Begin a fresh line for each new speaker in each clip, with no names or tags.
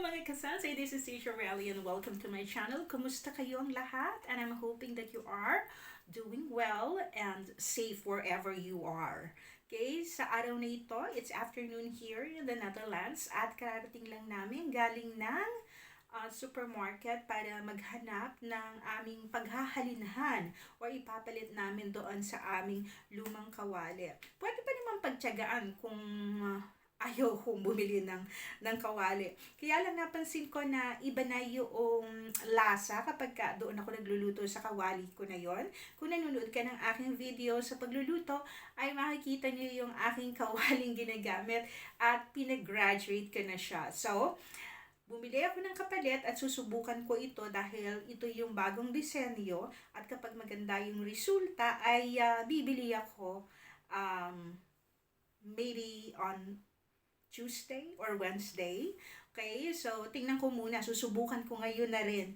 mga kasansay, this is Tisha Rally and welcome to my channel. Kumusta kayo ang lahat? And I'm hoping that you are doing well and safe wherever you are. Okay, sa araw na ito, it's afternoon here in the Netherlands at kararating lang namin galing ng uh, supermarket para maghanap ng aming paghahalinhan o ipapalit namin doon sa aming lumang kawali. Pwede pa naman pagtyagaan kung uh, ayaw kong bumili ng, ng kawali. Kaya lang napansin ko na iba na yung lasa kapag ka doon ako nagluluto sa kawali ko na yon. Kung nanonood ka ng aking video sa pagluluto, ay makikita niyo yung aking kawaling ginagamit at pinag-graduate ko na siya. So, bumili ako ng kapalit at susubukan ko ito dahil ito yung bagong disenyo at kapag maganda yung resulta ay uh, bibili ako um, maybe on Tuesday or Wednesday. Okay, so tingnan ko muna, susubukan ko ngayon na rin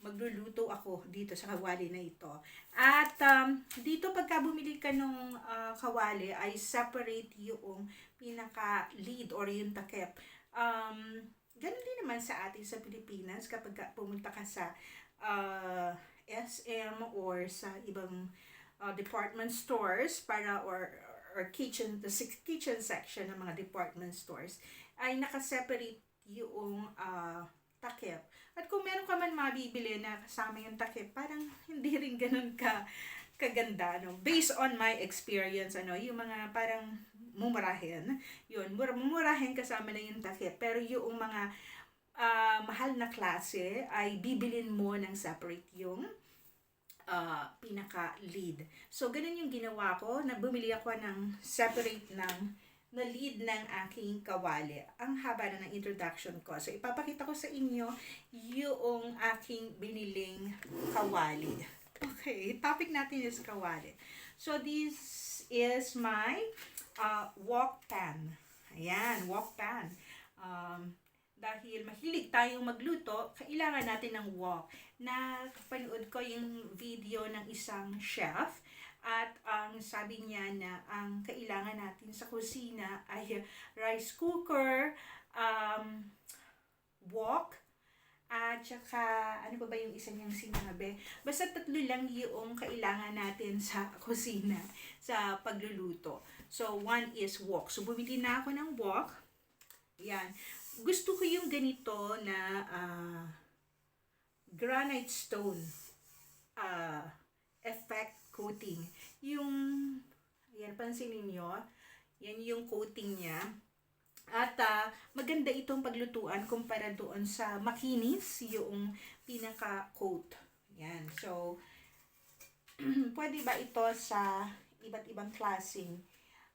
magluluto ako dito sa kawali na ito. At um, dito pagka bumili ka ng uh, kawali ay separate yung pinaka-lead or yung takip. Um, ganun din naman sa atin sa Pilipinas kapag pumunta ka sa uh, SM or sa ibang uh, department stores para or or kitchen, the kitchen section ng mga department stores ay nakaseparate yung uh, takip. At kung meron ka man mabibili na kasama yung takip, parang hindi rin ganun ka kaganda, no? Based on my experience, ano, yung mga parang mumurahin, yun, mur mumurahin kasama na yung takip. Pero yung mga uh, mahal na klase ay bibilin mo ng separate yung uh, pinaka-lead. So, ganun yung ginawa ko. Nagbumili ako ng separate ng na lead ng aking kawali. Ang haba na ng introduction ko. So, ipapakita ko sa inyo yung aking biniling kawali. Okay, topic natin is kawali. So, this is my uh, wok pan. Ayan, wok pan. Um, dahil mahilig tayong magluto, kailangan natin ng wok. Nakapanood ko yung video ng isang chef at ang sabi niya na ang kailangan natin sa kusina ay rice cooker, um, wok, at saka, ano ba ba yung isa niyang sinabi? Basta tatlo lang yung kailangan natin sa kusina, sa pagluluto. So, one is wok. So, bumili na ako ng wok. Yan gusto ko yung ganito na uh, granite stone uh, effect coating. Yung, yan, pansinin nyo, yan yung coating niya. At uh, maganda itong paglutuan kumpara doon sa makinis, yung pinaka-coat. Yan. So, pwede ba ito sa iba't ibang klaseng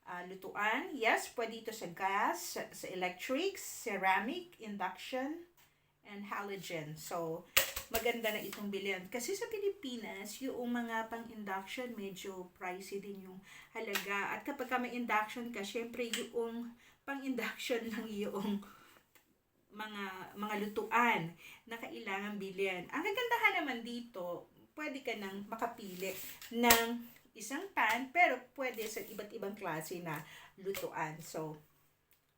uh, lutuan. Yes, pwede ito sa gas, sa, sa electric, ceramic, induction, and halogen. So, maganda na itong bilhin. Kasi sa Pilipinas, yung mga pang-induction, medyo pricey din yung halaga. At kapag ka may induction ka, syempre yung pang-induction lang yung mga mga lutuan na kailangan bilhin. Ang kagandahan naman dito, pwede ka nang makapili ng isang pan, pero pwede sa iba't ibang klase na lutuan. So,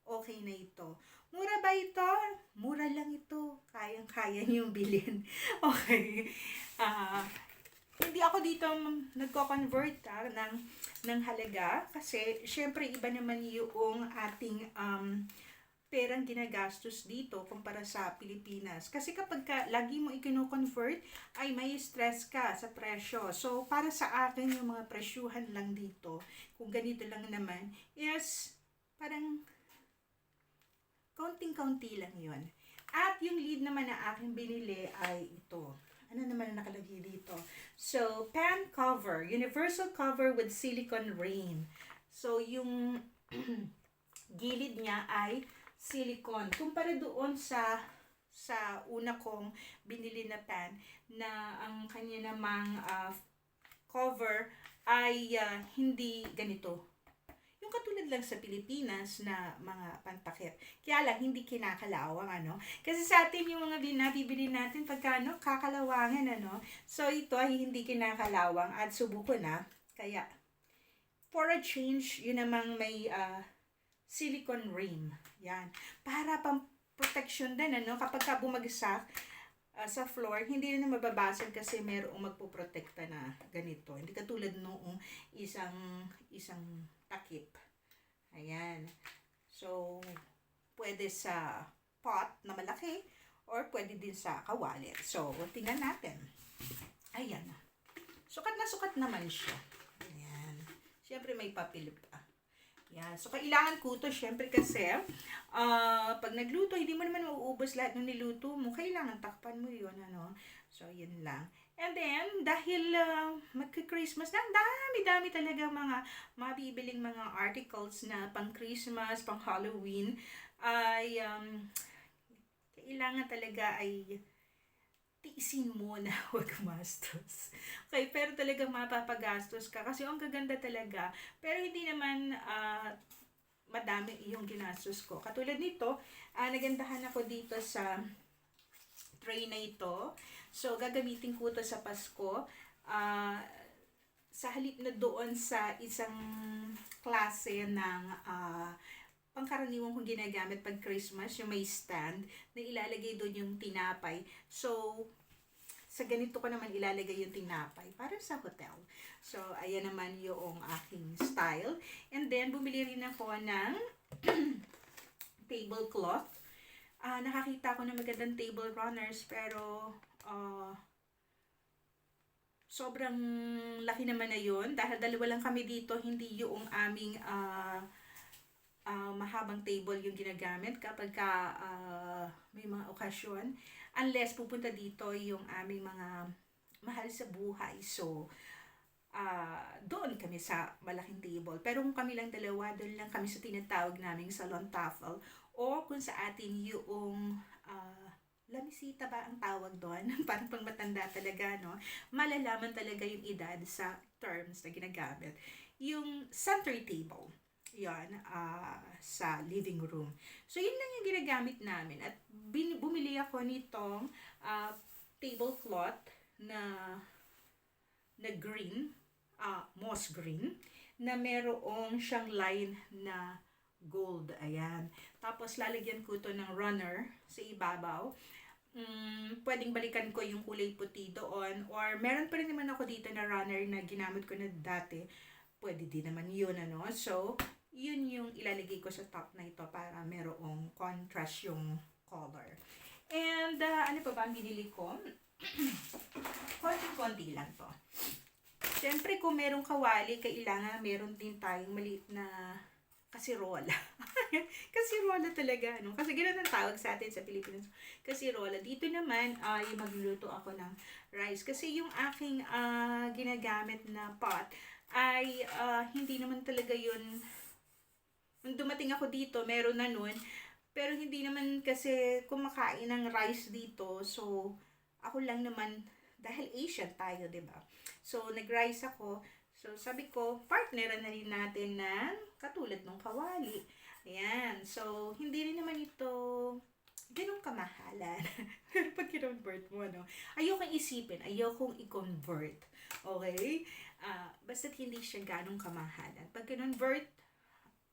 okay na ito. Mura ba ito? Mura lang ito. Kayang-kaya niyong bilhin. okay. Uh, hindi ako dito nagko-convert ah, ng, ng halaga kasi syempre iba naman yung ating um, perang ginagastos dito kumpara sa Pilipinas. Kasi kapag ka, lagi mo ikino-convert, ay may stress ka sa presyo. So, para sa akin, yung mga presyuhan lang dito, kung ganito lang naman, is parang kaunting-kaunti lang yon At yung lead naman na aking binili ay ito. Ano naman ang nakalagay dito? So, pan cover. Universal cover with silicone rain. So, yung gilid niya ay silicone. Kumpara doon sa sa una kong binili na pan na ang kanya namang uh, cover ay uh, hindi ganito. Yung katulad lang sa Pilipinas na mga pantakip. Kaya lang, hindi kinakalawang, ano. Kasi sa atin, yung mga binabibili natin, pagka, ano, kakalawangan, ano. So, ito ay hindi kinakalawang at subuko na. Kaya, for a change, yun namang may uh, silicone rim. Yan. Para pam protection din, ano? Kapag ka bumagsak ah, sa floor, hindi na mababasag kasi merong magpoprotekta na ganito. Hindi katulad noong isang isang takip. Ayan. So, pwede sa pot na malaki or pwede din sa kawalit. So, tingnan natin. Ayan. Sukat na sukat naman siya. Ayan. Siyempre may papel pa. Yan. So, kailangan ko to syempre kasi ah pag nagluto, hindi mo naman mauubos lahat ng niluto mo. Kailangan takpan mo yun, ano. So, yun lang. And then, dahil uh, magka-Christmas na, dami-dami talaga mga mabibiling mga articles na pang Christmas, pang Halloween, ay um, kailangan talaga ay tiisin mo na huwag gumastos. Okay, pero talagang mapapagastos ka kasi ang gaganda talaga. Pero hindi naman ah, madami yung ginastos ko. Katulad nito, ah, nagandahan ako dito sa tray na ito. So, gagamitin ko to sa Pasko. Ah, sa halip na doon sa isang klase ng ah, pangkaraniwan kong ginagamit pag Christmas, yung may stand, na ilalagay doon yung tinapay. So, sa ganito ko naman ilalagay yung tinapay para sa hotel. So, ayan naman yung aking style. And then, bumili rin ako ng tablecloth. Ah, nakakita ko ng magandang table runners pero ah, sobrang laki naman na yun. Dahil dalawa lang kami dito, hindi yung aming ah, ah, mahabang table yung ginagamit kapag ka, ah, may mga okasyon. Unless pupunta dito yung aming mga mahal sa buhay. So, ah doon kami sa malaking table. Pero kung kami lang dalawa, doon lang kami sa tinatawag naming salon tafel. O kung sa atin yung ah, lamisita ba ang tawag doon? Parang pang matanda talaga, no? Malalaman talaga yung edad sa terms na ginagamit. Yung center table. Yan, ah, sa living room. So, yun lang yung ginagamit namin. At bin, bumili ako nitong ah, tablecloth na na green, ah, moss green, na merong siyang line na gold. Ayan. Tapos, lalagyan ko to ng runner sa ibabaw. Mm, pwedeng balikan ko yung kulay puti doon. Or, meron pa rin naman ako dito na runner na ginamit ko na dati. Pwede din naman yun, ano. So, yun yung ilalagay ko sa top na ito para merong contrast yung color. And, ah, ano pa ba ang binili ko? Konti-konti lang to. Siyempre, kung merong kawali, kailangan meron din tayong maliit na kasirola. kasirola talaga, no? Kasi ganun ang tawag sa atin sa Pilipinas. Kasirola. Dito naman, ay magluluto ako ng rice. Kasi yung aking ah, ginagamit na pot ay ah, hindi naman talaga yun nung dumating ako dito, meron na nun. Pero hindi naman kasi kumakain ng rice dito. So, ako lang naman, dahil Asian tayo, ba So, nag-rice ako. So, sabi ko, partneran na rin natin ng katulad ng kawali. Ayan. So, hindi rin naman ito ganun kamahalan. Pero pag kinonvert mo, no? Ayokong isipin, ayokong i-convert. Okay? Ah, basta't hindi siya ganong kamahalan. Pag kinonvert,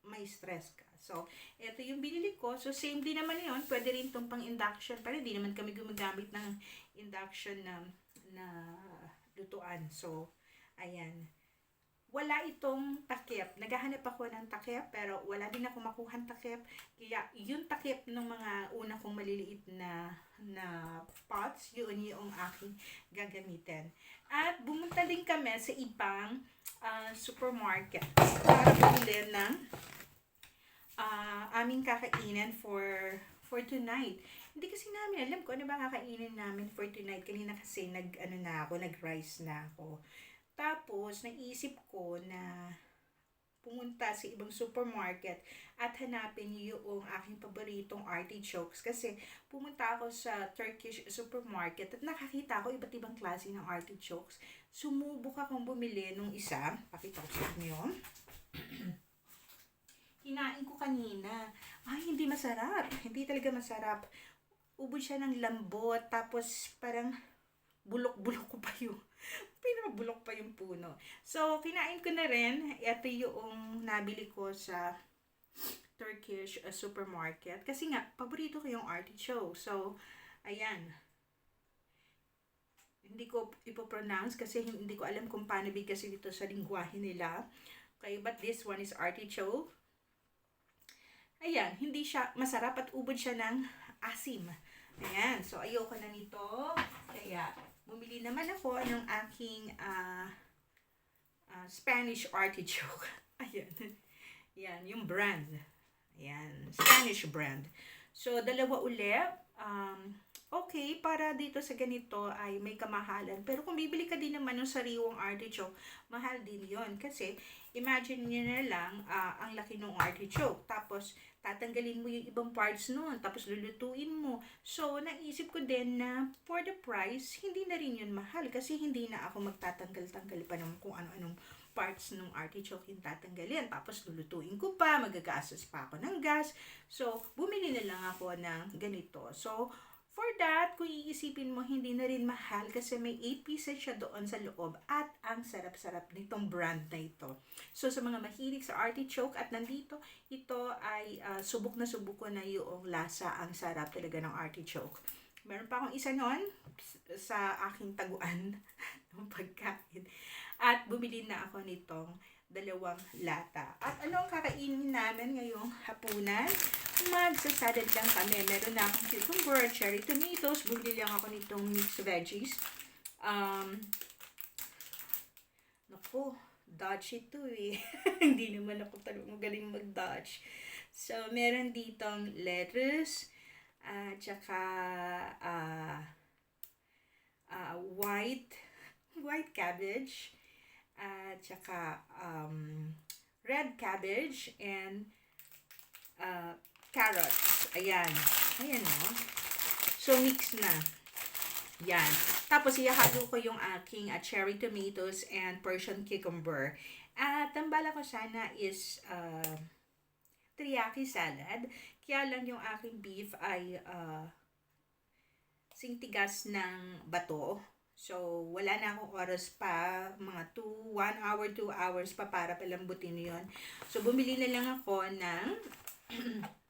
may stress ka. So, ito yung binili ko. So, same din naman yun. Pwede rin itong pang induction. Pero hindi naman kami gumagamit ng induction na, na lutuan. So, ayan. Wala itong takip. Naghahanap ako ng takip, pero wala din ako makuha takip. Kaya, yung takip ng mga una kong maliliit na na pots, yun yung aking gagamitin. At bumunta din kami sa ibang ah, supermarket para bumili ng ah aming kakainin for for tonight. Hindi kasi namin alam kung ano ba kakainin namin for tonight. Kanina kasi nag ano na ako, nag-rice na ako. Tapos naisip ko na pumunta sa ibang supermarket at hanapin yung aking paboritong artichokes kasi pumunta ako sa Turkish supermarket at nakakita ko iba't ibang klase ng artichokes. Sumubok akong bumili nung isa. Pakita ko sa inyo. Kinain ko kanina. Ay, hindi masarap. Hindi talaga masarap. Ubod siya ng lambot. Tapos parang bulok-bulok ko pa yung pinabulok pa yung puno. So, kinain ko na rin. Ito yung nabili ko sa Turkish uh, supermarket. Kasi nga, paborito ko yung artichoke. So, ayan. Hindi ko ipopronounce kasi hindi ko alam kung paano bigkas dito sa lingwahe nila. Okay, but this one is artichoke. Ayan, hindi siya masarap at ubod siya ng asim. Ayan, so ayoko na nito. Kaya, bumili naman ako ng aking ah, ah, Spanish artichoke. Ayan. Yan, yung brand. Ayan, Spanish brand. So, dalawa uli. Um, okay, para dito sa ganito ay may kamahalan. Pero kung bibili ka din naman ng sariwang artichoke, mahal din yon Kasi, imagine nyo na lang, ah, ang laki ng artichoke. Tapos, tatanggalin mo yung ibang parts nun. Tapos, lulutuin mo. So, naisip ko din na for the price, hindi na rin yun mahal. Kasi, hindi na ako magtatanggal-tanggal pa ng kung ano-anong parts ng artichoke yung tatanggalin. Tapos, lulutuin ko pa, magagastos pa ako ng gas. So, bumili na lang ako ng ganito. So, for that, kung iisipin mo, hindi na rin mahal kasi may 8 pieces siya doon sa loob at ang sarap-sarap nitong brand na ito. So, sa mga mahilig sa artichoke at nandito, ito ay ah, subok na subok ko na yung lasa. Ang sarap talaga ng artichoke. Meron pa akong isa nun sa aking taguan ng pagkain. At bumili na ako nitong dalawang lata. At ano ang kakainin namin ngayong hapunan? Magsasalad lang kami. Meron na akong cucumber, cherry tomatoes. Bumili lang ako nitong mixed veggies. Um, naku, dodge ito eh. Hindi naman ako talagang magaling mag-dodge. So, meron ditong lettuce, at saka ah ah, white white cabbage, at saka um, red cabbage, and uh, carrots. Ayan. Ayan o. So, mix na. Yan. Tapos, ihahalo ko yung aking uh, cherry tomatoes and Persian cucumber. At ang bala ko sana is uh, teriyaki salad. Kaya lang yung aking beef ay uh, singtigas ng bato. So, wala na akong oras pa, mga 2, 1 hour, 2 hours pa para palambutin yon So, bumili na lang ako ng,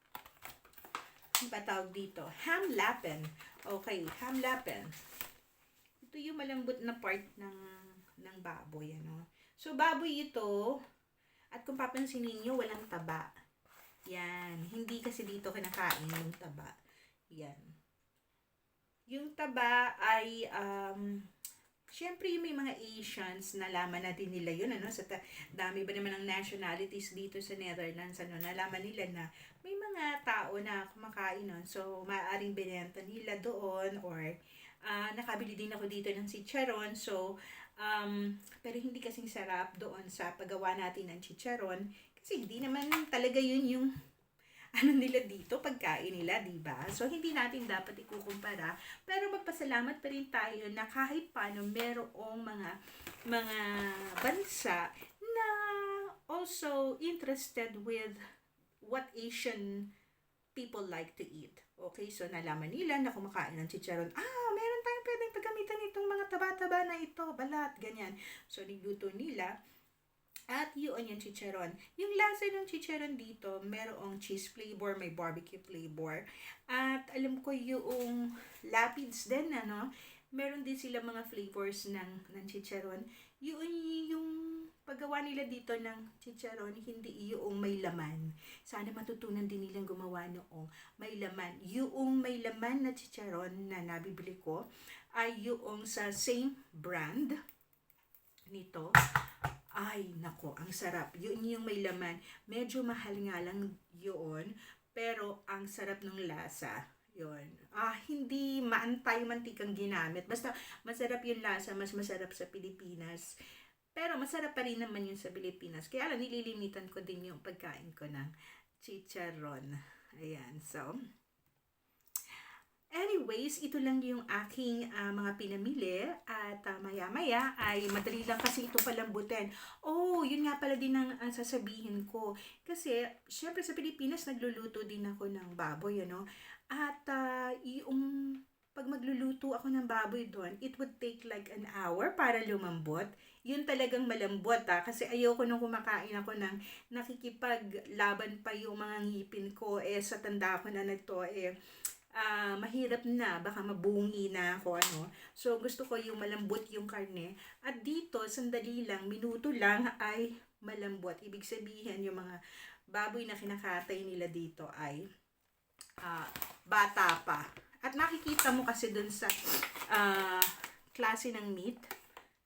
ano ba dito? Ham lapen. Okay, ham lapen. Ito yung malambot na part ng, ng baboy, ano. So, baboy ito, at kung papansinin nyo, walang taba. Yan. Hindi kasi dito kinakain yung taba. Yan. Yung taba ay, um, syempre yung may mga Asians, nalaman natin nila yun, ano, sa dami ba naman ng nationalities dito sa Netherlands, ano, nalaman nila na may mga tao na kumakain nun, so maaaring binenta nila doon, or ah, nakabili din ako dito ng chicharon, so, um, pero hindi kasing sarap doon sa paggawa natin ng chicharon, kasi hindi naman talaga yun yung ano nila dito, pagkain nila, di ba? So, hindi natin dapat ikukumpara. Pero magpasalamat pa rin tayo na kahit paano merong mga mga bansa na also interested with what Asian people like to eat. Okay, so nalaman nila na kumakain ng chicharon. Ah, meron tayong pwedeng paggamitan itong mga taba-taba na ito, balat, ganyan. So, niluto nila. At yun yung chicharon. Yung lasa ng chicharon dito, merong cheese flavor, may barbecue flavor. At alam ko yung lapids din, ano, meron din sila mga flavors ng, ng chicharon. Yun yung paggawa nila dito ng chicharon, hindi yung may laman. Sana matutunan din nilang gumawa noong may laman. Yung may laman na chicharon na nabibili ko ay yung sa same brand nito ay, nako, ang sarap. Yun yung may laman. Medyo mahal nga lang yun, pero ang sarap ng lasa. Yun. Ah, hindi maantay mantikang ginamit. Basta masarap yung lasa, mas masarap sa Pilipinas. Pero masarap pa rin naman yun sa Pilipinas. Kaya lang, nililimitan ko din yung pagkain ko ng chicharon. Ayan, so... Anyways, ito lang yung aking ah, mga pinamili at ah, maya-maya ay madali lang kasi ito palambutin. Oh, yun nga pala din ang ang sasabihin ko. Kasi, syempre sa Pilipinas nagluluto din ako ng baboy, ano? At ah, yung pag magluluto ako ng baboy doon, it would take like an hour para lumambot. Yun talagang malambot ah. Kasi ayoko nung kumakain ako ng nakikipaglaban pa yung mga ngipin ko. Eh, sa tanda ko na nito, eh, ah, mahirap na. Baka mabungi na ako, ano. So, gusto ko yung malambot yung karne. At dito, sandali lang, minuto lang ay malambot. Ibig sabihin, yung mga baboy na kinakatay nila dito ay ah, bata pa. At nakikita mo kasi dun sa ah, klase ng meat,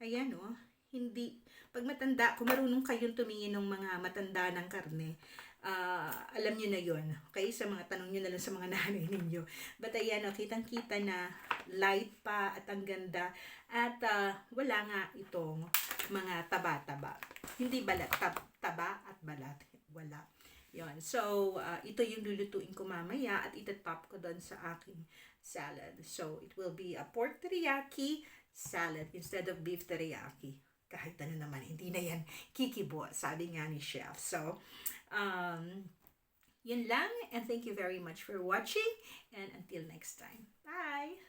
ayan oh, hindi, pag matanda, kung marunong kayong tumingin ng mga matanda ng karne, ah, alam nyo na yon okay? Sa mga tanong nyo na lang sa mga nanay ninyo. But ayan, oh, kitang-kita na light pa at ang ganda. At ah, wala nga itong mga taba-taba. Hindi balat, tab- taba at balat. Wala. Yon. So, ah, ito yung lulutuin ko mamaya at itatop ko doon sa aking salad. So, it will be a pork teriyaki salad instead of beef teriyaki. Kahit ano naman, hindi na yan kikibo, sabi nga ni chef. So, Um, yun lang and thank you very much for watching and until next time. Bye!